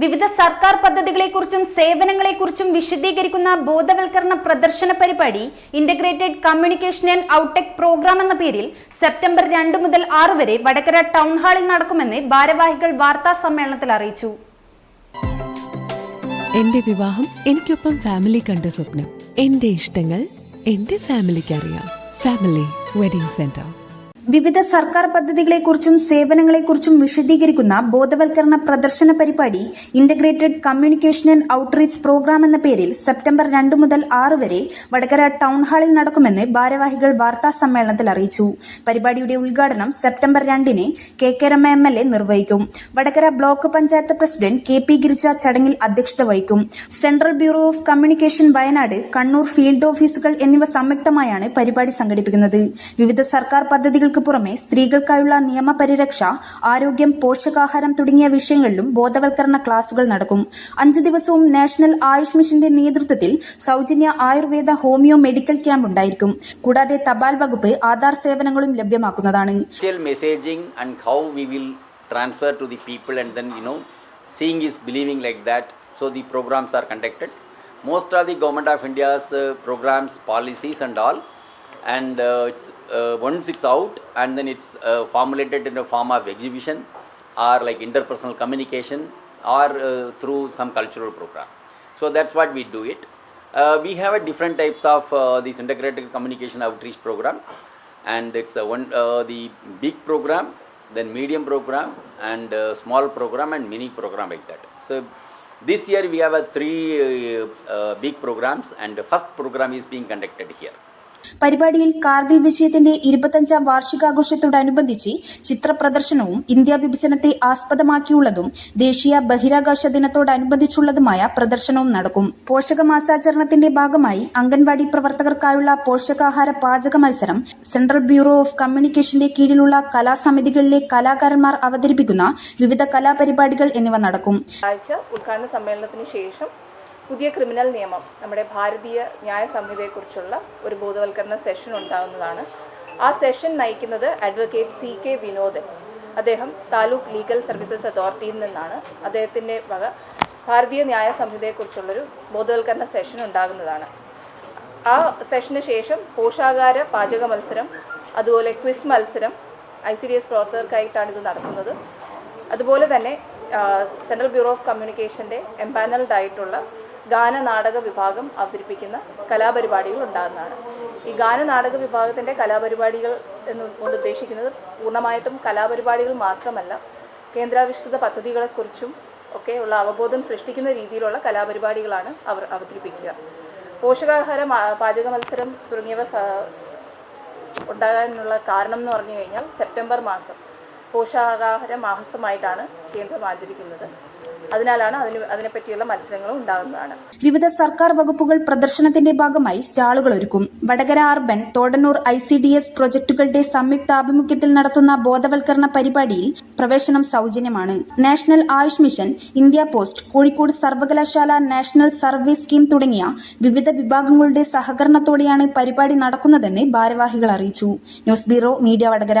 വിവിധ സർക്കാർ പദ്ധതികളെക്കുറിച്ചും സേവനങ്ങളെക്കുറിച്ചും വിശദീകരിക്കുന്ന ബോധവൽക്കരണ പ്രദർശന പരിപാടി ഇന്റഗ്രേറ്റഡ് കമ്മ്യൂണിക്കേഷൻ ആൻഡ് ഔട്ടെക് പ്രോഗ്രാം എന്ന പേരിൽ സെപ്റ്റംബർ രണ്ട് മുതൽ ആറ് വരെ വടകര ടൗൺ ഹാളിൽ നടക്കുമെന്ന് ഭാരവാഹികൾ വാർത്താ സമ്മേളനത്തിൽ അറിയിച്ചു. എന്റെ വിവാഹം എനിക്കൊപ്പം ഫാമിലി കണ്ട സ്വപ്നം. എന്റെ ഇഷ്ടങ്ങൾ എന്റെ ഫാമിലിക്ക് അറിയാം. ഫാമിലി വെഡിംഗ് സെന്റർ വിവിധ സർക്കാർ പദ്ധതികളെക്കുറിച്ചും സേവനങ്ങളെക്കുറിച്ചും വിശദീകരിക്കുന്ന ബോധവൽക്കരണ പ്രദർശന പരിപാടി integrated communication and outreach programme എന്ന പേരിൽ സെപ്റ്റംബർ രണ്ട് മുതൽ ആറ് വരെ വടകര ടൗൺ ഹാളിൽ നടക്കുമെന്ന് ഭാരവാഹികൾ വാർത്താ സമ്മേളനത്തിൽ അറിയിച്ചു. പരിപാടിയുടെ ഉദ്ഘാടനം സെപ്റ്റംബർ രണ്ടിന് K K Rama M L A നിർവഹിക്കും. Vadakara block panchayat president K P Girija ചടങ്ങിൽ അധ്യക്ഷത വഹിക്കും. Central bureau of communication Wayanad Kannur field ഓഫീസുകൾ എന്നിവ സംയുക്തമായാണ് പരിപാടി സംഘടിപ്പിക്കുന്നത്. വിവിധ സർക്കാർ ശിക്ഷയ്ക്ക് പുറമെ സ്ത്രീകൾക്കായുള്ള നിയമപരിരക്ഷ ആരോഗ്യം പോഷകാഹാരം തുടങ്ങിയ വിഷയങ്ങളിലും ബോധവൽക്കരണ ക്ലാസുകൾ നടക്കും. അഞ്ചു ദിവസവും നാഷണൽ ആയുഷ് മിഷന്റെ നേതൃത്വത്തിൽ സൌജന്യ ആയുർവേദ ഹോമിയോ മെഡിക്കൽ ക്യാമ്പ് ഉണ്ടായിരിക്കും. കൂടാതെ തപാൽ വകുപ്പ് ആധാർ സേവനങ്ങളും ലഭ്യമാക്കുന്നതാണ്. Transfer to the people and then you know seeing is believing like that so the programmes are conducted most are the government of India's programmes policies and all and uh, it's uh, once it's out and then it's uh, formulated in a form of exhibition or like interpersonal communication or through some cultural program. So that's what we do it. Uh, we have a different types of uh, this integrated communication outreach program. And it's one uh, the big program then medium program and small program and mini program like that. So this year we have a three big programs and the first program is being conducted here പരിപാടിയിൽ കാർഗിൽ വിജയത്തിന്റെ ഇരുപത്തഞ്ചാം വാർഷികാഘോഷത്തോടനുബന്ധിച്ച് ചിത്രപ്രദർശനവും India വിഭജനത്തെ ആസ്പദമാക്കിയുള്ളതും ദേശീയ ബഹിരാകാശ ദിനത്തോടനുബന്ധിച്ചുള്ളതുമായ പ്രദർശനവും നടക്കും. പോഷകമാസാചരണത്തിന്റെ ഭാഗമായി അംഗൻവാടി പ്രവർത്തകർക്കായുള്ള പോഷകാഹാര പാചക മത്സരം സെൻട്രൽ ബ്യൂറോ ഓഫ് കമ്മ്യൂണിക്കേഷന്റെ കീഴിലുള്ള കലാസമിതികളിലെ കലാകാരന്മാർ അവതരിപ്പിക്കുന്ന വിവിധ കലാപരിപാടികൾ എന്നിവ നടക്കും. ഉദ്ഘാടന സമ്മേളനത്തിന് ശേഷം പുതിയ ക്രിമിനൽ നിയമം നമ്മുടെ ഭാരതീയ ന്യായ സംഹിതയെക്കുറിച്ചുള്ള ഒരു ബോധവൽക്കരണ സെഷൻ ഉണ്ടാകുന്നതാണ്. ആ സെഷൻ നയിക്കുന്നത് അഡ്വക്കേറ്റ് സി കെ വിനോദൻ. അദ്ദേഹം താലൂക്ക് ലീഗൽ സർവീസസ് അതോറിറ്റിയിൽ നിന്നാണ്. അദ്ദേഹത്തിന്റെ വക ഭാരതീയ ന്യായ സംഹിതയെക്കുറിച്ചുള്ളൊരു ബോധവൽക്കരണ സെഷൻ ഉണ്ടാകുന്നതാണ്. ആ സെഷന് ശേഷം പോഷാകാര പാചക മത്സരം അതുപോലെ ക്വിസ് മത്സരം ഐ സി ഡി എസ് പ്രവർത്തകർക്കായിട്ടാണ് ഇത് നടത്തുന്നത് അതുപോലെ തന്നെ സെൻട്രൽ ബ്യൂറോ ഓഫ് കമ്മ്യൂണിക്കേഷന്റെ എംപാനൽഡ് ആയിട്ടുള്ള ഗാന നാടക വിഭാഗം അവതരിപ്പിക്കുന്ന കലാപരിപാടികൾ ഉണ്ടാകുന്നതാണ്. ഈ ഗാനനാടക വിഭാഗത്തിന്റെ കലാപരിപാടികൾ എന്ന് കൊണ്ട് ഉദ്ദേശിക്കുന്നത് പൂർണമായിട്ടും കലാപരിപാടികൾ മാത്രമല്ല കേന്ദ്രാവിഷ്കൃത പദ്ധതികളെക്കുറിച്ചും ഒക്കെ ഉള്ള അവബോധം സൃഷ്ടിക്കുന്ന രീതിയിലുള്ള കലാപരിപാടികളാണ് അവർ അവതരിപ്പിക്കുക. പോഷകാഹാര പാചക മത്സരം തുടങ്ങിയവ ഉണ്ടാകാനുള്ള കാരണം എന്ന് പറഞ്ഞു കഴിഞ്ഞാൽ സെപ്റ്റംബർ മാസം പോഷകാഹാര മാസമായിട്ടാണ് കേന്ദ്രം ആചരിക്കുന്നത്. അതിനാലാണ് അതിന് അതിനെപ്പറ്റിയുള്ള മത്സരങ്ങളും ഉണ്ടാകുന്നതാണ്. വിവിധ സർക്കാർ വകുപ്പുകൾ പ്രദർശനത്തിന്റെ ഭാഗമായി സ്റ്റാളുകൾ ഒരുക്കും. Vadakara urban Thodannur I C D S പ്രൊജക്ടുകളുടെ സംയുക്താഭിമുഖ്യത്തിൽ നടത്തുന്ന ബോധവൽക്കരണ പരിപാടിയിൽ പ്രവേശനം സൗജന്യമാണ്. National Ayush mission India post Kozhikode സർവകലാശാല നാഷണൽ സർവീസ് സ്കീം തുടങ്ങിയ വിവിധ വിഭാഗങ്ങളുടെ സഹകരണത്തോടെയാണ് പരിപാടി നടക്കുന്നതെന്ന് ഭാരവാഹികൾ അറിയിച്ചു. News bureau media Vadakara.